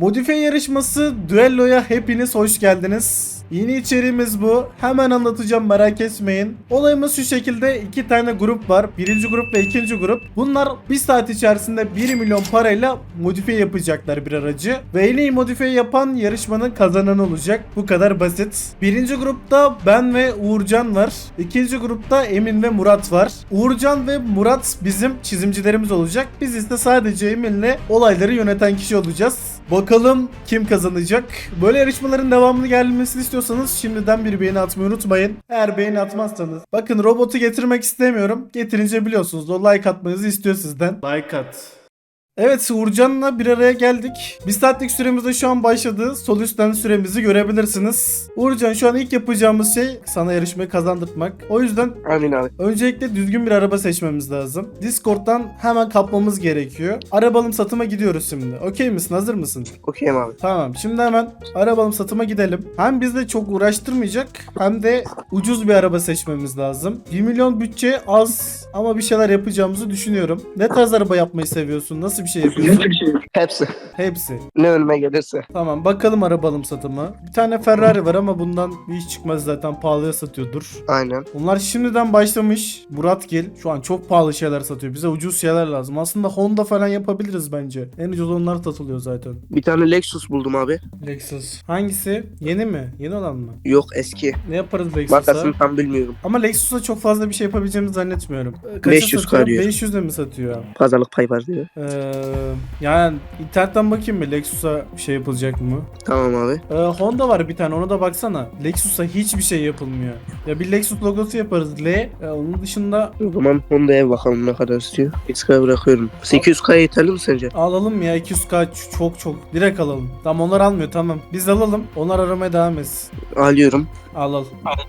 Modifiye yarışması Duello'ya hepiniz hoş geldiniz. Yeni içeriğimiz bu. Hemen anlatacağım merak etmeyin. Olayımız şu şekilde iki tane grup var. Birinci grup ve ikinci grup. Bunlar bir saat içerisinde 1 milyon parayla modifiye yapacaklar bir aracı. Ve en iyi modifiye yapan yarışmanın kazananı olacak. Bu kadar basit. Birinci grupta ben ve Uğurcan var. İkinci grupta Emin ve Murat var. Uğurcan ve Murat bizim çizimcilerimiz olacak. Biz ise sadece Emin'le olayları yöneten kişi olacağız. Bakalım kim kazanacak? Böyle yarışmaların devamını gelmesini istiyorsanız şimdiden bir beğeni atmayı unutmayın. Eğer beğeni atmazsanız. Bakın robotu getirmek istemiyorum. Getirince biliyorsunuz o like atmanızı istiyor sizden. Like at. Evet Uğurcan'la bir araya geldik. Bir saatlik süremiz de şu an başladı. Sol üstten süremizi görebilirsiniz. Uğurcan şu an ilk yapacağımız şey sana yarışmayı kazandırmak. O yüzden Amin abi. Öncelikle düzgün bir araba seçmemiz lazım. Discord'dan hemen kapmamız gerekiyor. Arabalım satıma gidiyoruz şimdi. Okey misin? Hazır mısın? Okeyim abi. Tamam. Şimdi hemen arabalım satıma gidelim. Hem bizi çok uğraştırmayacak hem de ucuz bir araba seçmemiz lazım. 1 milyon bütçe az ama bir şeyler yapacağımızı düşünüyorum. Ne tarz araba yapmayı seviyorsun? Nasıl bir şey yapıyorsun? Hepsi. Hepsi. Ne önüme gelirse. Tamam bakalım arabalım satıma. Bir tane Ferrari var ama bundan bir iş çıkmaz zaten pahalıya satıyordur. Aynen. Bunlar şimdiden başlamış. Murat Gel şu an çok pahalı şeyler satıyor. Bize ucuz şeyler lazım. Aslında Honda falan yapabiliriz bence. En ucuz onlar satılıyor zaten. Bir tane Lexus buldum abi. Lexus. Hangisi? Yeni mi? Yeni olan mı? Yok eski. Ne yaparız Lexus'a? Markasını tam bilmiyorum. Ama Lexus'a çok fazla bir şey yapabileceğimizi zannetmiyorum. Ee, Kaça 500 satıyor? kalıyor. 500 de mi satıyor? Pazarlık pay var diyor. Ee, yani internetten bakayım mı Lexus'a bir şey yapılacak mı? Tamam abi. Ee, Honda var bir tane ona da baksana. Lexus'a hiçbir şey yapılmıyor. Ya bir Lexus logosu yaparız L. Ee, onun dışında O zaman Honda'ya bakalım ne kadar istiyor. X'e bırakıyorum. 800K yeterli mi sence? Alalım ya 200k ç- çok çok direkt alalım. Tamam onlar almıyor tamam. Biz alalım. Onlar aramaya devam etsin. Alıyorum. Al al.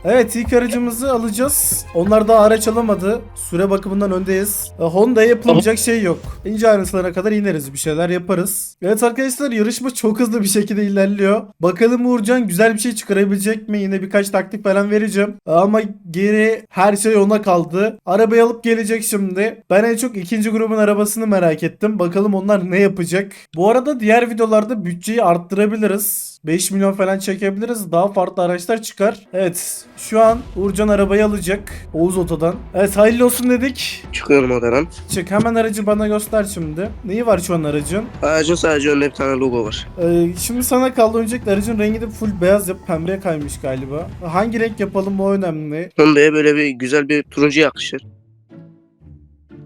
Evet ilk aracımızı alacağız. Onlar daha araç alamadı. Süre bakımından öndeyiz. E, Honda'ya yapılmayacak şey yok. İnce ayrıntılarına kadar ineriz. Bir şeyler yaparız. Evet arkadaşlar yarışma çok hızlı bir şekilde ilerliyor. Bakalım Uğurcan güzel bir şey çıkarabilecek mi? Yine birkaç taktik falan vereceğim. Ama geri her şey ona kaldı. Arabayı alıp gelecek şimdi. Ben en çok ikinci grubun arabasını merak ettim. Bakalım onlar ne yapacak. Bu arada diğer videolarda bütçeyi arttırabiliriz. 5 milyon falan çekebiliriz. Daha farklı araçlar çıkar. Evet. Şu an Uğurcan arabayı alacak. Oğuz Oto'dan. Evet hayırlı olsun dedik. Çıkıyorum odadan. Çık hemen aracı bana göster şimdi. Neyi var şu an aracın? Aracın sadece önünde bir tane logo var. Ee, şimdi sana kaldı öncelikle aracın rengi de full beyaz yap pembeye kaymış galiba. Hangi renk yapalım o önemli. Honda'ya böyle bir güzel bir turuncu yakışır.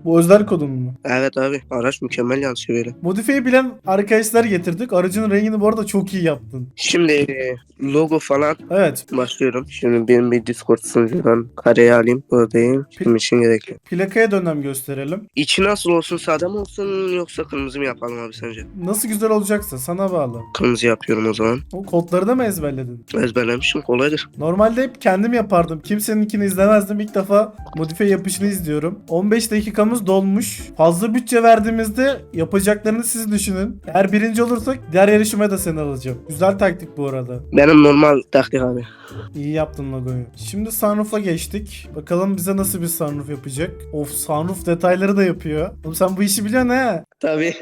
Bu özel kodun mu? Evet abi. Araç mükemmel yansıyor böyle. Modifiye bilen arkadaşlar getirdik. Aracın rengini bu arada çok iyi yaptın. Şimdi e, logo falan Evet. başlıyorum. Şimdi benim bir Discord sunucudan kareyi alayım. Buradayım. Bizim için gerekli. Plakaya dönem gösterelim. İçi nasıl olsun sade mi olsun yoksa kırmızı mı yapalım abi sence? Nasıl güzel olacaksa sana bağlı. Kırmızı yapıyorum o zaman. O kodları da mı ezberledin? Ezberlemişim kolaydır. Normalde hep kendim yapardım. Kimseninkini izlemezdim. İlk defa modifiye yapışını izliyorum. 15 dakikamız dolmuş. Fazla bütçe verdiğimizde yapacaklarını siz düşünün. Eğer birinci olursak diğer yarışmaya da seni alacağım. Güzel taktik bu arada. Benim normal taktik abi. İyi yaptın logoyu. Şimdi sunroof'a geçtik. Bakalım bize nasıl bir sunroof yapacak. Of sunroof detayları da yapıyor. Oğlum sen bu işi biliyorsun ha. Tabii.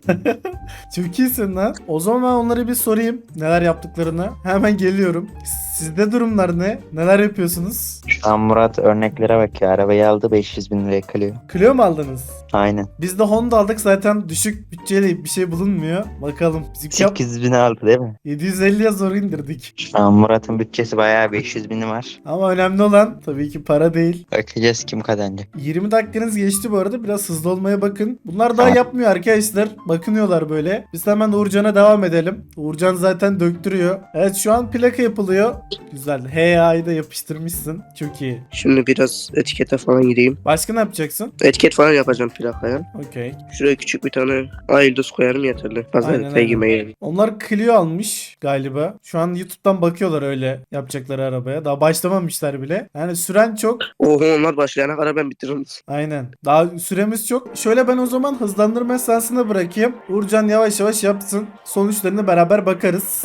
Çok iyisin lan. O zaman ben onlara bir sorayım neler yaptıklarını. Hemen geliyorum. Sizde durumlar ne? Neler yapıyorsunuz? Şu an Murat örneklere bakıyor. Arabayı aldı 500 bin liraya kalıyor. Clio mu aldınız? Aynen. Biz de Honda aldık zaten düşük bütçeyle bir şey bulunmuyor. Bakalım. Bizimki yap 800 bin aldı değil mi? 750'ye zor indirdik. Şu an Murat'ın bütçesi bayağı 500 bini var. Ama önemli olan tabii ki para değil. Bakacağız kim kazanacak. 20 dakikanız geçti bu arada. Biraz hızlı olmaya bakın. Bunlar daha Tamam. yapmıyor arkadaşlar. Bakınıyorlar böyle. Biz hemen Uğurcan'a devam edelim. Uğurcan zaten döktürüyor. Evet şu an plaka yapılıyor. Güzel. HA'yı da yapıştırmışsın. Çok iyi. Şimdi biraz etikete falan gireyim. Başka ne yapacaksın? Etiket falan yapacağım plakaya. Okey. Şuraya küçük bir tane ayıldız koyarım yeterli. Aynen, Fazla aynen. Onlar Clio almış galiba. Şu an YouTube'dan bakıyorlar öyle yapacakları arabaya. Daha başlamamışlar bile. Yani süren çok. Oho onlar başlayana kadar ben bitiririm. Aynen. Daha süremiz çok. Şöyle ben o zaman hızlandırma esasına bırakayım. Uğurcan yavaş yavaş yapsın. Sonuçlarına beraber bakarız.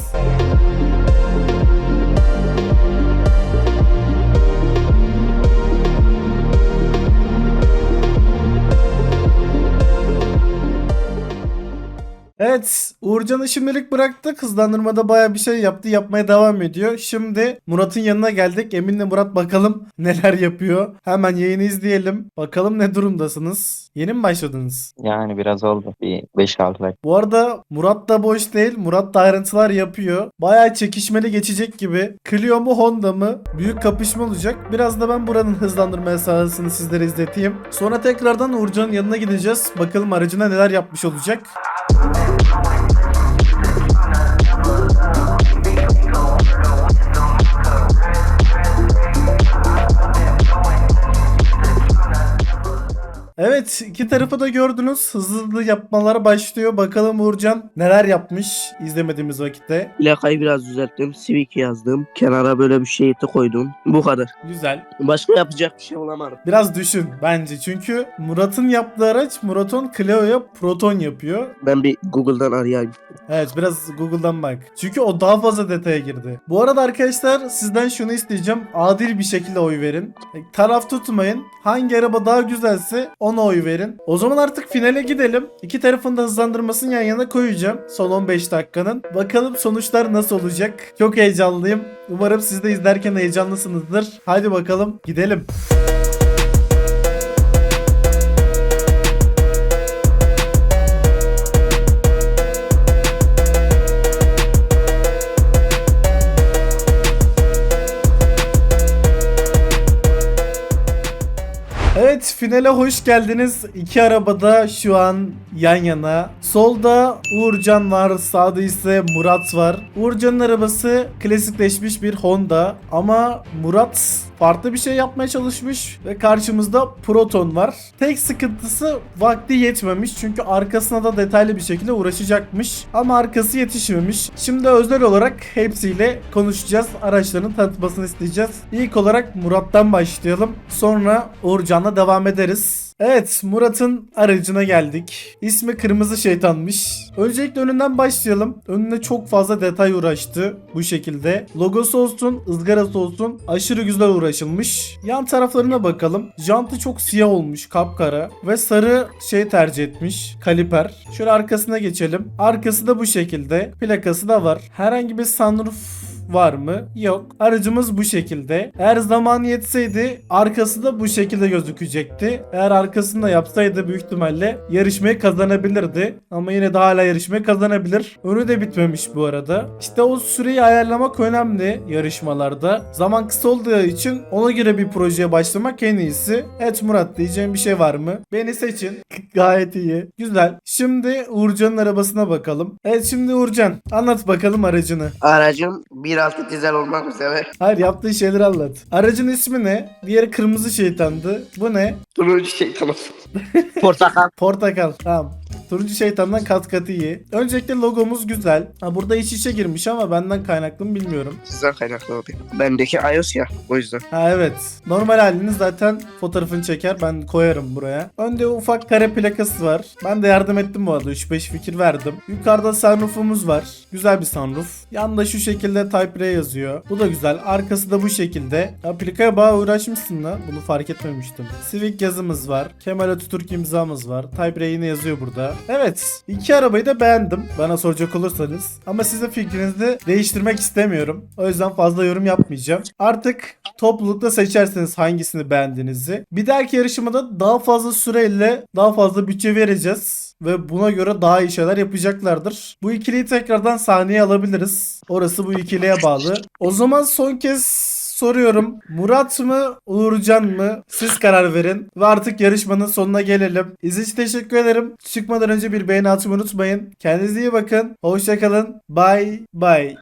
Evet Uğurcan'ı şimdilik bıraktık. Hızlandırmada baya bir şey yaptı. Yapmaya devam ediyor. Şimdi Murat'ın yanına geldik. Emin'le Murat bakalım neler yapıyor. Hemen yayını izleyelim. Bakalım ne durumdasınız. Yeni mi başladınız? Yani biraz oldu. Bir 5-6 dakika. Bu arada Murat da boş değil. Murat da ayrıntılar yapıyor. Bayağı çekişmeli geçecek gibi. Clio mu Honda mı? Büyük kapışma olacak. Biraz da ben buranın hızlandırma esasını sizlere izleteyim. Sonra tekrardan Uğurcan'ın yanına gideceğiz. Bakalım aracına neler yapmış olacak. Evet iki tarafı da gördünüz. Hızlı hızlı yapmalara başlıyor. Bakalım Uğurcan neler yapmış izlemediğimiz vakitte. Plakayı biraz düzelttim. Civic yazdım. Kenara böyle bir şey koydum. Bu kadar. Güzel. Başka yapacak bir şey bulamadım. Biraz düşün bence. Çünkü Murat'ın yaptığı araç Murat'ın Clio'ya Proton yapıyor. Ben bir Google'dan arayayım. Evet biraz Google'dan bak. Çünkü o daha fazla detaya girdi. Bu arada arkadaşlar sizden şunu isteyeceğim. Adil bir şekilde oy verin. E, Taraf tutmayın. Hangi araba daha güzelse ona oy verin. O zaman artık finale gidelim. İki tarafın da hızlandırmasını yan yana koyacağım. Son 15 dakikanın. Bakalım sonuçlar nasıl olacak. Çok heyecanlıyım. Umarım siz de izlerken heyecanlısınızdır. Haydi bakalım gidelim. Finale hoş geldiniz. İki arabada şu an yan yana. Solda Uğurcan var, sağda ise Murat var. Uğurcan'ın arabası klasikleşmiş bir Honda ama Murat farklı bir şey yapmaya çalışmış ve karşımızda Proton var. Tek sıkıntısı vakti yetmemiş çünkü arkasına da detaylı bir şekilde uğraşacakmış ama arkası yetişmemiş. Şimdi özel olarak hepsiyle konuşacağız. Araçların tanıtmasını isteyeceğiz. İlk olarak Murat'tan başlayalım. Sonra Uğurcan'la devam ederiz. Evet Murat'ın aracına geldik. İsmi Kırmızı Şeytanmış. Öncelikle önünden başlayalım. Önüne çok fazla detay uğraştı bu şekilde. Logosu olsun, ızgarası olsun aşırı güzel uğraşılmış. Yan taraflarına bakalım. Jantı çok siyah olmuş, kapkara ve sarı şey tercih etmiş. Kaliper. Şöyle arkasına geçelim. Arkası da bu şekilde. Plakası da var. Herhangi bir sunroof var mı? Yok. Aracımız bu şekilde. Eğer zaman yetseydi arkası da bu şekilde gözükecekti. Eğer arkasını da yapsaydı büyük ihtimalle yarışmayı kazanabilirdi. Ama yine de hala yarışmayı kazanabilir. Önü de bitmemiş bu arada. İşte o süreyi ayarlamak önemli yarışmalarda. Zaman kısa olduğu için ona göre bir projeye başlamak en iyisi. Evet Murat diyeceğim bir şey var mı? Beni seçin. Gayet iyi. Güzel. Şimdi Uğurcan'ın arabasına bakalım. Evet şimdi Uğurcan anlat bakalım aracını. Aracım 1.6 dizel olmak üzere. Hayır yaptığı şeyleri anlat. Aracın ismi ne? Diğeri kırmızı şeytandı. Bu ne? Turuncu şeytan olsun. Portakal. Portakal. Tamam. Turuncu şeytandan kat katı iyi. Öncelikle logomuz güzel. Ha burada iç içe girmiş ama benden kaynaklı mı bilmiyorum. Sizden kaynaklı oluyor. Bendeki iOS ya o yüzden. Ha evet. Normal halini zaten fotoğrafını çeker. Ben koyarım buraya. Önde ufak kare plakası var. Ben de yardım ettim bu arada. 3-5 fikir verdim. Yukarıda sunroofumuz var. Güzel bir sunroof. Yanında şu şekilde Type R yazıyor. Bu da güzel. Arkası da bu şekilde. Ya plakaya bayağı uğraşmışsın lan. Bunu fark etmemiştim. Civic yazımız var. Kemal Atatürk imzamız var. Type R yine yazıyor burada. Evet. iki arabayı da beğendim. Bana soracak olursanız. Ama sizin fikrinizi değiştirmek istemiyorum. O yüzden fazla yorum yapmayacağım. Artık toplulukta seçerseniz hangisini beğendiğinizi. Bir dahaki yarışmada daha fazla süreyle daha fazla bütçe vereceğiz. Ve buna göre daha iyi şeyler yapacaklardır. Bu ikiliyi tekrardan sahneye alabiliriz. Orası bu ikiliye bağlı. O zaman son kez soruyorum. Murat mı Uğurcan mı? Siz karar verin. Ve artık yarışmanın sonuna gelelim. İzlediğiniz için teşekkür ederim. Çıkmadan önce bir beğeni atmayı unutmayın. Kendinize iyi bakın. Hoşçakalın. Bye bye.